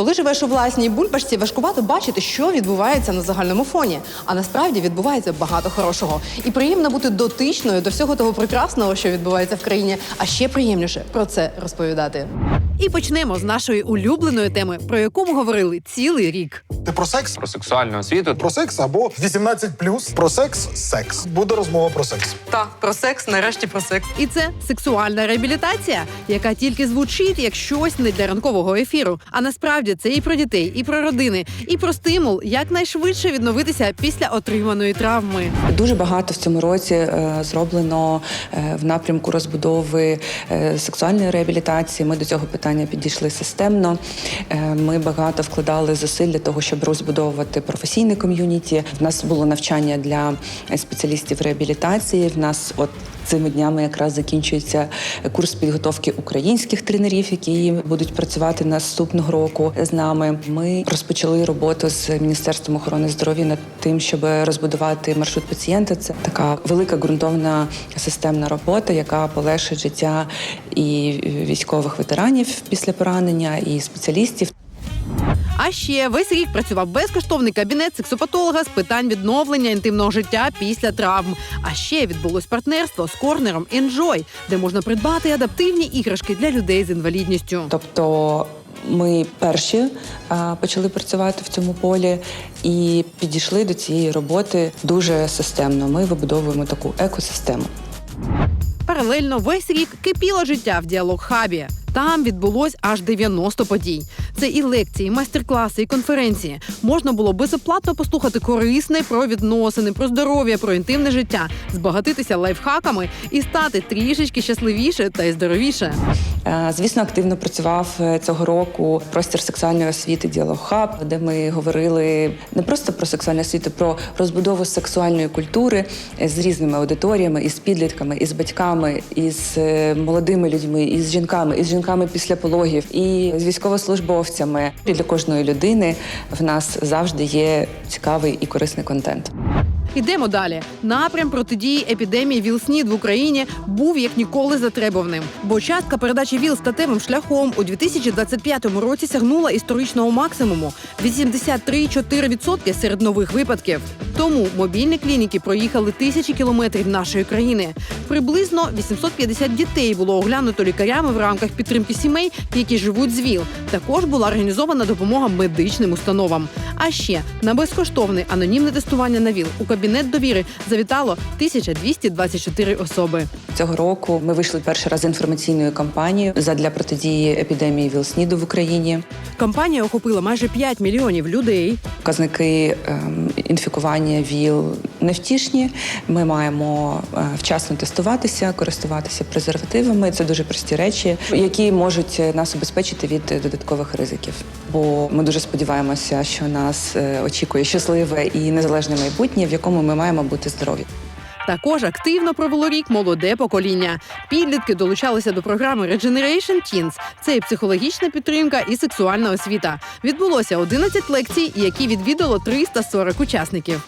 Коли живеш у власній бульбашці, важкувато бачити, що відбувається на загальному фоні. А насправді відбувається багато хорошого. І приємно бути дотичною до всього того прекрасного, що відбувається в країні. А ще приємніше про це розповідати. І почнемо з нашої улюбленої теми, про яку ми говорили цілий рік. Ти про секс? про сексуальну освіту. Про секс або 18 про секс секс. Буде розмова про секс. Та про секс, нарешті про секс. І це сексуальна реабілітація, яка тільки звучить як щось не для ранкового ефіру. А насправді це і про дітей, і про родини, і про стимул якнайшвидше відновитися після отриманої травми. Дуже багато в цьому році е, зроблено е, в напрямку розбудови е, сексуальної реабілітації. Ми до цього питання підійшли системно. Е, Ми багато вкладали зусиль для того, щоб розбудовувати професійне ком'юніті. В нас було навчання для спеціалістів реабілітації. В нас от Цими днями якраз закінчується курс підготовки українських тренерів, які будуть працювати наступного року з нами. Ми розпочали роботу з міністерством охорони здоров'я над тим, щоб розбудувати маршрут пацієнта. Це така велика ґрунтовна системна робота, яка полегшить життя і військових ветеранів після поранення, і спеціалістів. А ще весь рік працював безкоштовний кабінет сексопатолога з питань відновлення інтимного життя після травм. А ще відбулось партнерство з корнером Enjoy, де можна придбати адаптивні іграшки для людей з інвалідністю. Тобто ми перші а, почали працювати в цьому полі і підійшли до цієї роботи дуже системно. Ми вибудовуємо таку екосистему. Паралельно весь рік кипіло життя в діалог хабі. Там відбулось аж 90 подій. Це і лекції, і майстер-класи, і конференції. Можна було безоплатно послухати корисне про відносини, про здоров'я, про інтимне життя, збагатитися лайфхаками і стати трішечки щасливіше та й здоровіше. Е, Звісно, активно працював е, цього року простір сексуальної освіти Діалог Хаб, де ми говорили не просто про сексуальну освіту, про розбудову сексуальної культури з різними аудиторіями, із підлітками, із батьками, із е, молодими людьми, із жінками, із жінками після пологів, і з військовослужбовцями. І для кожної людини в нас завжди є цікавий і корисний контент. Ідемо далі. Напрям протидії епідемії ВІЛ-СНІД в Україні був як ніколи затребуваним, бо частка передачі ВІЛ статевим шляхом у 2025 році сягнула історичного максимуму 83,4% серед нових випадків. Тому мобільні клініки проїхали тисячі кілометрів нашої країни. Приблизно 850 дітей було оглянуто лікарями в рамках підтримки сімей, які живуть з ВІЛ. Також була організована допомога медичним установам. А ще на безкоштовне анонімне тестування на ВІЛ у кабінет довіри завітало 1224 особи. Цього року ми вийшли перший раз з інформаційною кампанією задля протидії епідемії ВІЛ-СНІДу в Україні. Кампанія охопила майже 5 мільйонів людей. Показники ем, інфікування ВІЛ невтішні. Ми маємо е, вчасно тестуватися, користуватися презервативами. Це дуже прості речі, які можуть нас убезпечити від додаткових ризиків. Бо ми дуже сподіваємося, що нас е, очікує щасливе і незалежне майбутнє, в якому ми маємо бути здорові. Також активно провело рік молоде покоління. Підлітки долучалися до програми Regeneration Teens. Це і психологічна підтримка, і сексуальна освіта. Відбулося 11 лекцій, які відвідало 340 учасників.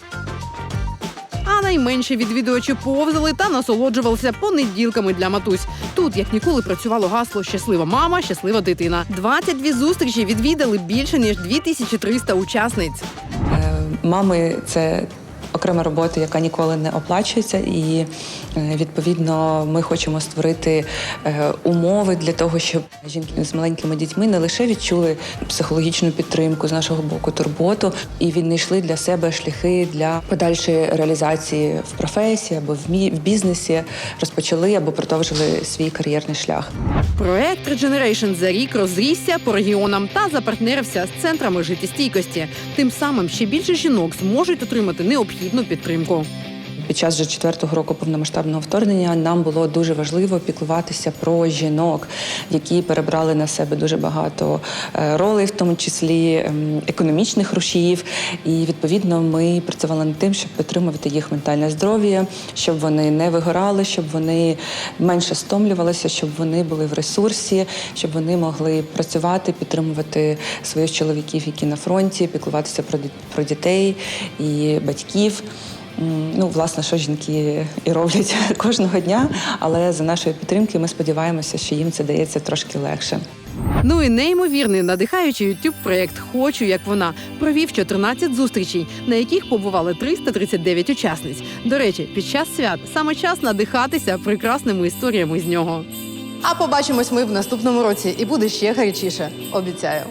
Найменші відвідувачі повзали та насолоджувалися понеділками для матусь. Тут, як ніколи, працювало гасло Щаслива мама, щаслива дитина. 22 зустрічі відвідали більше ніж 2300 учасниць. Е, Мами це окрема робота, яка ніколи не оплачується, і е, відповідно ми хочемо створити е, умови для того, щоб жінки з маленькими дітьми не лише відчули психологічну підтримку з нашого боку, турботу, і віднайшли для себе шляхи для подальшої реалізації в професії або в бізнесі, розпочали або продовжили свій кар'єрний шлях. Проект Regeneration за рік розрісся по регіонам та запартнерився з центрами життєстійкості. Тим самим ще більше жінок зможуть отримати необхідну підтримку. Під час вже четвертого року повномасштабного вторгнення нам було дуже важливо піклуватися про жінок, які перебрали на себе дуже багато е, ролей, в тому числі ем, економічних рушіїв. І відповідно ми працювали над тим, щоб підтримувати їх ментальне здоров'я, щоб вони не вигорали, щоб вони менше стомлювалися, щоб вони були в ресурсі, щоб вони могли працювати, підтримувати своїх чоловіків, які на фронті, піклуватися про, ді- про дітей і батьків. Ну, власне, що жінки і роблять кожного дня, але за нашої підтримки ми сподіваємося, що їм це дається трошки легше. Ну і неймовірний надихаючий youtube проєкт Хочу як вона провів 14 зустрічей, на яких побували 339 учасниць. До речі, під час свят саме час надихатися прекрасними історіями з нього. А побачимось ми в наступному році, і буде ще гарячіше. Обіцяю.